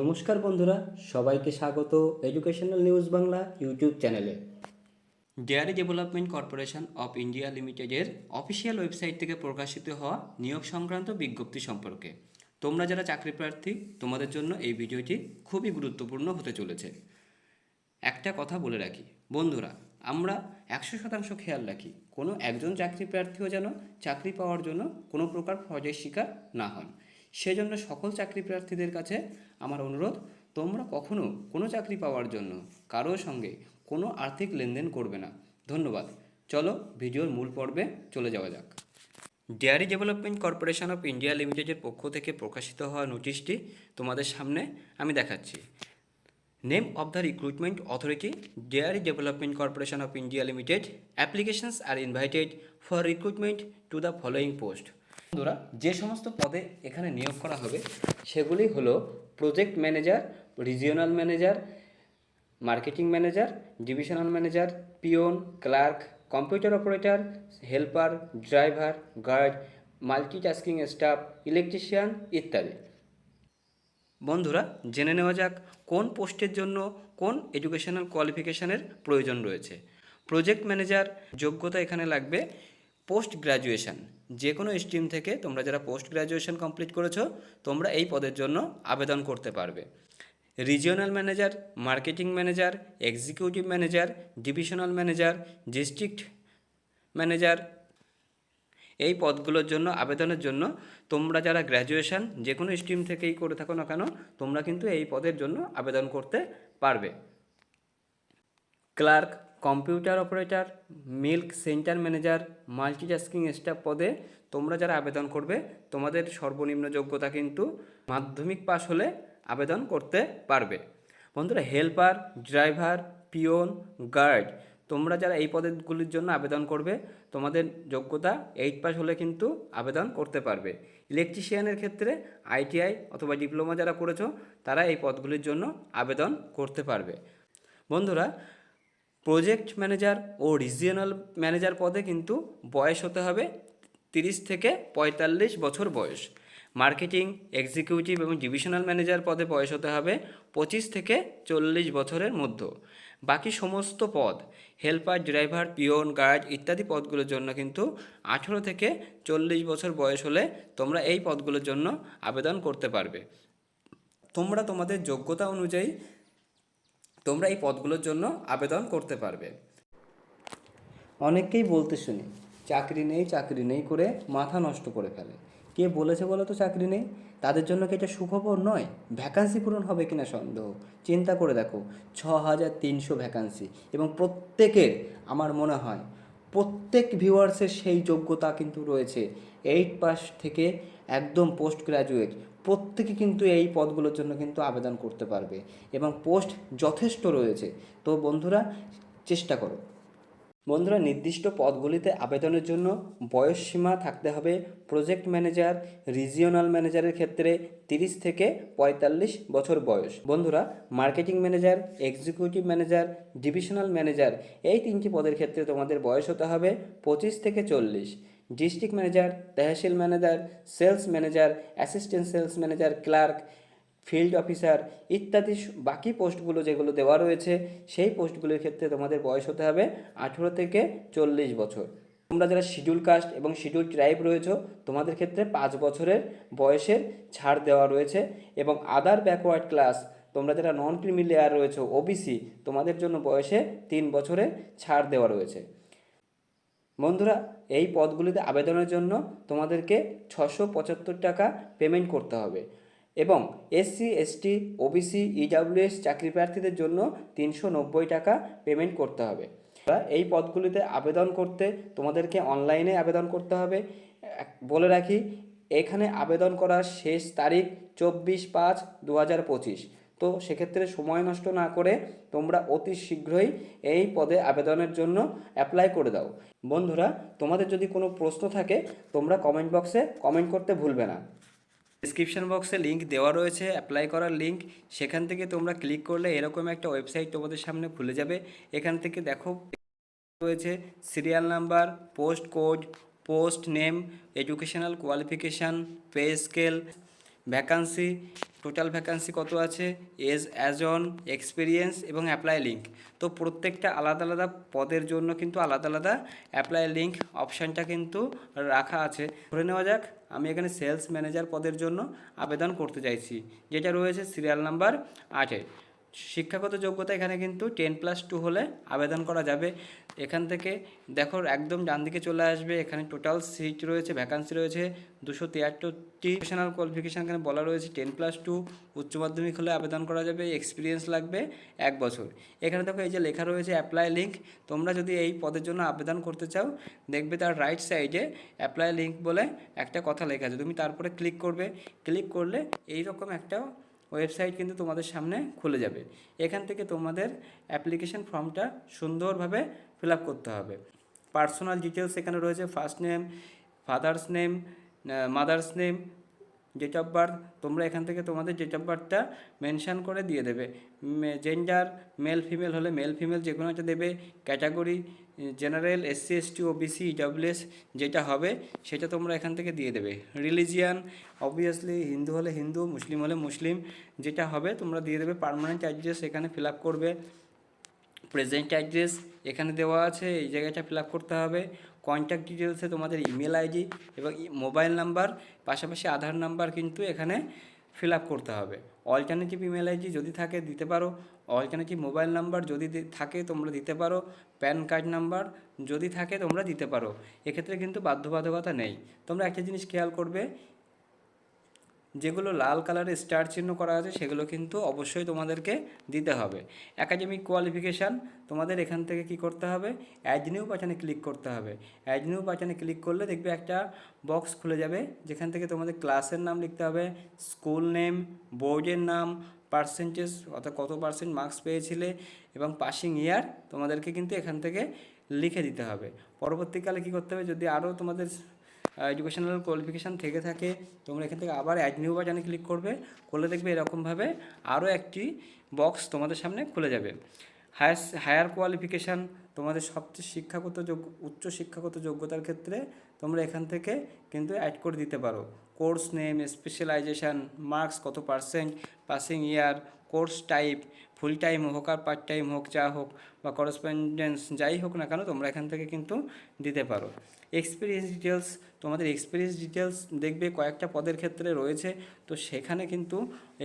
নমস্কার বন্ধুরা, সবাইকে স্বাগত এডুকেশনাল নিউজ বাংলা ইউটিউব চ্যানেলে dairy development corporation of India লিমিটেডের অফিসিয়াল ওয়েবসাইট থেকে প্রকাশিত হওয়া নিয়োগ সংক্রান্ত বিজ্ঞপ্তি সম্পর্কে। তোমরা যারা চাকরি প্রার্থী, তোমাদের জন্য এই ভিডিওটি খুবই গুরুত্বপূর্ণ হতে চলেছে। একটা কথা বলে রাখি, বন্ধুরা, আমরা একশো শতাংশ খেয়াল রাখি, কোনো একজন চাকরি প্রার্থীও যেন চাকরি পাওয়ার জন্য কোনো প্রকার ফজের শিকার না হন। সেজন্য সকল চাকরি প্রার্থীদের কাছে আমার অনুরোধ, তোমরা কখনো কোনো চাকরি পাওয়ার জন্য কারোর সঙ্গে কোনো আর্থিক লেনদেন করবে না। ধন্যবাদ। চলো ভিডিওর মূল পর্বে চলে যাওয়া যাক। Dairy development corporation of India লিমিটেডের পক্ষ থেকে প্রকাশিত হওয়া নোটিশটি তোমাদের সামনে আমি দেখাচ্ছি। Name of the Recruitment authority, dairy development corporation of India limited, applications are invited for recruitment to the following post. বন্ধুরা, যে সমস্ত পদে এখানে নিয়োগ করা হবে, সেগুলি হলো project manager regional manager marketing manager divisional manager peon clerk computer operator helper driver guard multitasking staff electrician ইত্যাদি। বন্ধুরা, জেনে নেওয়া যাক কোন পোস্টের জন্য কোন এডুকেশনাল কোয়ালিফিকেশানের প্রয়োজন রয়েছে। প্রজেক্ট ম্যানেজার যোগ্যতা এখানে লাগবে পোস্ট গ্র্যাজুয়েশন যে কোনো স্ট্রিম থেকে তোমরা যারা পোস্ট গ্র্যাজুয়েশন কমপ্লিট করেছ, তোমরা এই পদের জন্য আবেদন করতে পারবে। Regional manager marketing manager executive manager divisional manager district manager এই পদগুলোর জন্য, আবেদনের জন্য তোমরা যারা গ্র্যাজুয়েশন যে কোনো স্ট্রিম থেকেই করে থাকো না কেন, তোমরা কিন্তু এই পদের জন্য আবেদন করতে পারবে। Clerk computer operator, milk centre manager, multitasking staff পদে তোমরা যারা আবেদন করবে, তোমাদের সর্বনিম্ন যোগ্যতা কিন্তু মাধ্যমিক পাশ হলে আবেদন করতে পারবে। বন্ধুরা, হেল্পার, ড্রাইভার, পিওন, গার্ড, তোমরা যারা এই পদগুলির জন্য আবেদন করবে, তোমাদের যোগ্যতা এইট পাস হলে কিন্তু আবেদন করতে পারবে। ইলেকট্রিশিয়ানের ক্ষেত্রে আইটিআই অথবা ডিপ্লোমা যারা করেছ, তারা এই পদগুলির জন্য আবেদন করতে পারবে। বন্ধুরা প্রজেক্ট ম্যানেজার ও রিজিয়নাল ম্যানেজার পদে কিন্তু বয়স হতে হবে তিরিশ থেকে পঁয়তাল্লিশ বছর বয়স। মার্কেটিং এক্সিকিউটিভ এবং ডিভিশনাল ম্যানেজার পদে বয়স হতে হবে পঁচিশ থেকে চল্লিশ বছরের মধ্যে। বাকি সমস্ত পদ হেল্পার ড্রাইভার পিওন গার্ড ইত্যাদি পদগুলোর জন্য কিন্তু আঠেরো থেকে চল্লিশ বছর বয়স হলে তোমরা এই পদগুলোর জন্য আবেদন করতে পারবে। তোমরা তোমাদের যোগ্যতা অনুযায়ী তোমরা এই পদগুলোর জন্য আবেদন করতে পারবে। অনেককেই বলতে শুনি, চাকরি নেই চাকরি নেই করে মাথা নষ্ট করে ফেলে। কে বলেছে বলো তো চাকরি নেই? তাদের জন্য কি এটা সুখবর নয়? ভ্যাকান্সি পূরণ হবে কিনা সন্দেহ? চিন্তা করে দেখো ছ হাজার তিনশো ভ্যাকান্সি এবং প্রত্যেকের, আমার মনে হয়, প্রত্যেক ভিউয়ার্সের সেই যোগ্যতা কিন্তু রয়েছে। এইট পাস থেকে একদম পোস্ট গ্র্যাজুয়েট প্রত্যেকে কিন্তু এই পদগুলোর জন্য কিন্তু আবেদন করতে পারবে এবং পোস্ট যথেষ্ট রয়েছে। তো বন্ধুরা, চেষ্টা করো। বন্ধুরা, নির্দিষ্ট পদগুলিতে আবেদনের জন্য বয়স সীমা থাকতে হবে প্রজেক্ট ম্যানেজার, রিজিওনাল ম্যানেজারের ক্ষেত্রে তিরিশ থেকে পঁয়তাল্লিশ বছর বয়স। বন্ধুরা, marketing manager, executive manager, divisional manager, এই তিনটি পদের ক্ষেত্রে তোমাদের বয়স হতে হবে পঁচিশ থেকে চল্লিশ। District manager, tehsil manager, sales manager, assistant sales manager, clerk, field officer ইত্যাদি বাকি পোস্টগুলো যেগুলো দেওয়া রয়েছে, সেই পোস্টগুলোর ক্ষেত্রে তোমাদের বয়স হতে হবে আঠেরো থেকে চল্লিশ বছর। তোমরা যারা শিডিউল কাস্ট এবং শিডিউল ট্রাইব রয়েছে, তোমাদের ক্ষেত্রে পাঁচ বছরের বয়সের ছাড় দেওয়া রয়েছে এবং আদার ব্যাকওয়ার্ড ক্লাস, তোমরা যারা নন ক্রিমি লেয়ার রয়েছে, ওবিসি, তোমাদের জন্য বয়সে তিন বছরে ছাড় দেওয়া রয়েছে। বন্ধুরা, এই পদগুলিতে আবেদনের জন্য তোমাদেরকে ছশো পঁচাত্তর টাকা পেমেন্ট করতে হবে এবং এসসি এসটি ওবিসি ইডাব্লিউএস চাকরি প্রার্থীদের জন্য তিনশো নব্বই টাকা পেমেন্ট করতে হবে। এই পদগুলিতে আবেদন করতে তোমাদেরকে অনলাইনে আবেদন করতে হবে। বলে রাখি, এখানে আবেদন করার শেষ তারিখ চব্বিশ পাঁচ দু হাজার পঁচিশ। তো সেক্ষেত্রে সময় নষ্ট না করে তোমরা অতি শীঘ্রই এই পদে আবেদনের জন্য অ্যাপ্লাই করে দাও। বন্ধুরা, তোমাদের যদি কোনো প্রশ্ন থাকে, তোমরা কমেন্ট বক্সে কমেন্ট করতে ভুলবে না। ডিসক্রিপশন বক্সে লিঙ্ক দেওয়া রয়েছে অ্যাপ্লাই করার লিঙ্ক সেখান থেকে তোমরা ক্লিক করলে এরকম একটা ওয়েবসাইট তোমাদের সামনে খুলে যাবে। এখান থেকে দেখো, রয়েছে serial number post code post name educational qualification pay scale vacancy total vacancy কত আছে? এজ অ্যাজ অন এক্সপিরিয়েন্স এবং অ্যাপ্লাই লিঙ্ক তো প্রত্যেকটা আলাদা আলাদা পদের জন্য কিন্তু আলাদা আলাদা অ্যাপ্লাই লিঙ্ক অপশানটা কিন্তু রাখা আছে। ধরে নেওয়া যাক, আমি এখানে সেলস ম্যানেজার পদের জন্য আবেদন করতে চাইছি, যেটা রয়েছে সিরিয়াল নাম্বার আটে। শিক্ষাগত যোগ্যতা এখানে কিন্তু টেন প্লাস টু হলে আবেদন করা যাবে। এখান থেকে দেখো একদম ডান দিকে চলে আসবে, এখানে টোটাল সিট রয়েছে ভ্যাকান্সি রয়েছে দুশো তিয়াত্তরটি। প্রফেশনাল কোয়ালিফিকেশান এখানে বলা রয়েছে টেন প্লাস টু উচ্চ মাধ্যমিক হলে আবেদন করা যাবে এক্সপিরিয়েন্স লাগবে এক বছর। এখানে দেখো এই যে লেখা রয়েছে অ্যাপ্লাই লিঙ্ক তোমরা যদি এই পদের জন্য আবেদন করতে চাও, দেখবে তার রাইট সাইডে অ্যাপ্লাই লিঙ্ক বলে একটা কথা লেখা আছে। তুমি তারপরে ক্লিক করবে। ক্লিক করলে এই রকম একটা ওয়েবসাইট কিন্তু তোমাদের সামনে খুলে যাবে। এখান থেকে তোমাদের অ্যাপ্লিকেশন ফর্মটা সুন্দরভাবে ফিল আপ করতে হবে। পার্সোনাল ডিটেলস এখানে রয়েছে first name father's name mother's name date of birth তোমরা এখান থেকে তোমাদের ডেট অফ বার্থটা মেনশান করে দিয়ে দেবে। জেন্ডার মেল ফিমেল হলে মেল ফিমেল যে কোনো একটা দেবে। Category general SC ST OBC EWS যেটা হবে, সেটা তোমরা এখান থেকে দিয়ে দেবে। রিলিজিয়ান অবভিয়াসলি হিন্দু হলে হিন্দু, মুসলিম হলে মুসলিম, যেটা হবে তোমরা দিয়ে দেবে। পারমানেন্ট অ্যাড্রেস এখানে ফিল আপ করবে। প্রেজেন্ট অ্যাড্রেস এখানে দেওয়া আছে, এই জায়গাটা ফিল আপ করতে হবে। কন্ট্যাক্ট ডিটেলসে তোমাদের ইমেল আইডি এবং মোবাইল নাম্বার পাশাপাশি আধার নাম্বার কিন্তু এখানে ফিল আপ করতে হবে। অল্টারনেটিভ ইমেল আইডি যদি থাকে দিতে পারো অল্টারনেটিভ মোবাইল নাম্বার যদি থাকে তোমরা দিতে পারো প্যান কার্ড নাম্বার যদি থাকে তোমরা দিতে পারো। এক্ষেত্রে কিন্তু বাধ্যবাধকতা নেই। তোমরা একটা জিনিস খেয়াল করবে যেগুলো লাল কালারের স্টার চিহ্ন করা আছে, সেগুলো কিন্তু অবশ্যই তোমাদেরকে দিতে হবে। একাডেমিক কোয়ালিফিকেশান তোমাদের এখান থেকে কি করতে হবে? অ্যাড নিউ বাটনে ক্লিক করতে হবে। অ্যাড নিউ বাটনে ক্লিক করলে দেখবে একটা বক্স খুলে যাবে, যেখান থেকে তোমাদের ক্লাসের নাম লিখতে হবে স্কুল নেম বোর্ডের নাম পার্সেন্টেজ অর্থাৎ কত পার্সেন্ট মার্কস পেয়েছিলে, এবং পাসিং ইয়ার তোমাদেরকে কিন্তু এখান থেকে লিখে দিতে হবে। পরবর্তীকালে কি করতে হবে? যদি আরও তোমাদের এডুকেশনাল কোয়ালিফিকেশান থেকে থাকে। তোমরা এখান থেকে আবার অ্যাড নিউ বাটনে ক্লিক করবে। করলে দেখবে এরকমভাবে আরও একটি বক্স তোমাদের সামনে খুলে যাবে। হায়ার হায়ার কোয়ালিফিকেশান তোমাদের সবচেয়ে শিক্ষাগত যোগ্য উচ্চ শিক্ষাগত যোগ্যতার ক্ষেত্রে তোমরা এখান থেকে কিন্তু অ্যাড করে দিতে পারো। কোর্স নেম স্পেশালাইজেশান মার্কস কত percent passing year course type full time হোক আর পার্ট টাইম হোক, যা হোক বা করসপেন্ডেন্স যাই হোক না কেন, তোমরা এখান থেকে কিন্তু দিতে পারো। এক্সপিরিয়েন্স ডিটেলস তোমাদের এক্সপিরিয়েন্স ডিটেলস দেখবে কয়েকটা পদের ক্ষেত্রে রয়েছে, তো সেখানে কিন্তু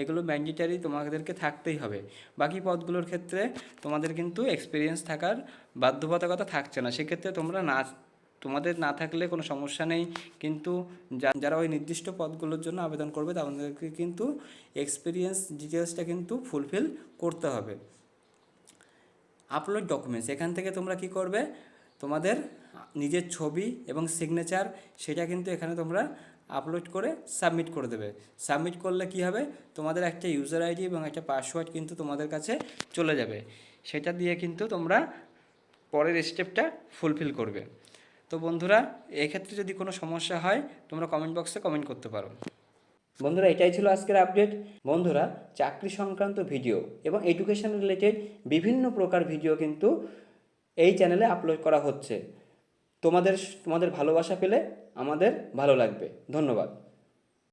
এগুলো ম্যান্ডেটারি তোমাদেরকে থাকতেই হবে। বাকি পদগুলোর ক্ষেত্রে তোমাদের কিন্তু এক্সপিরিয়েন্স থাকার বাধ্যবাধকতা থাকছে না। সেক্ষেত্রে তোমরা না তোমাদের না থাকলে কোনো সমস্যা নেই। কিন্তু যারা ওই নির্দিষ্ট পদগুলোর জন্য আবেদন করবে, তাদেরকে কিন্তু এক্সপিরিয়েন্স ডিটেলসটা কিন্তু ফুলফিল করতে হবে। আপলোড ডকুমেন্টস এখান থেকে তোমরা কি করবে? তোমাদের নিজের ছবি এবং সিগনেচার সেটা কিন্তু এখানে তোমরা আপলোড করে সাবমিট করে দেবে। সাবমিট করলে কি হবে? তোমাদের একটা ইউজার আইডি এবং একটা পাসওয়ার্ড কিন্তু তোমাদের কাছে চলে যাবে। সেটা দিয়ে কিন্তু তোমরা পরের স্টেপটা ফুলফিল করবে। তো বন্ধুরা, এক্ষেত্রে যদি কোনো সমস্যা হয়, তোমরা কমেন্ট বক্সে কমেন্ট করতে পারো। বন্ধুরা, এটাই ছিল আজকের আপডেট বন্ধুরা, চাকরি সংক্রান্ত ভিডিও এবং এডুকেশন রিলেটেড বিভিন্ন প্রকার ভিডিও কিন্তু এই চ্যানেলে আপলোড করা হচ্ছে। তোমাদের তোমাদের ভালোবাসা পেলে আমাদের ভালো লাগবে। ধন্যবাদ।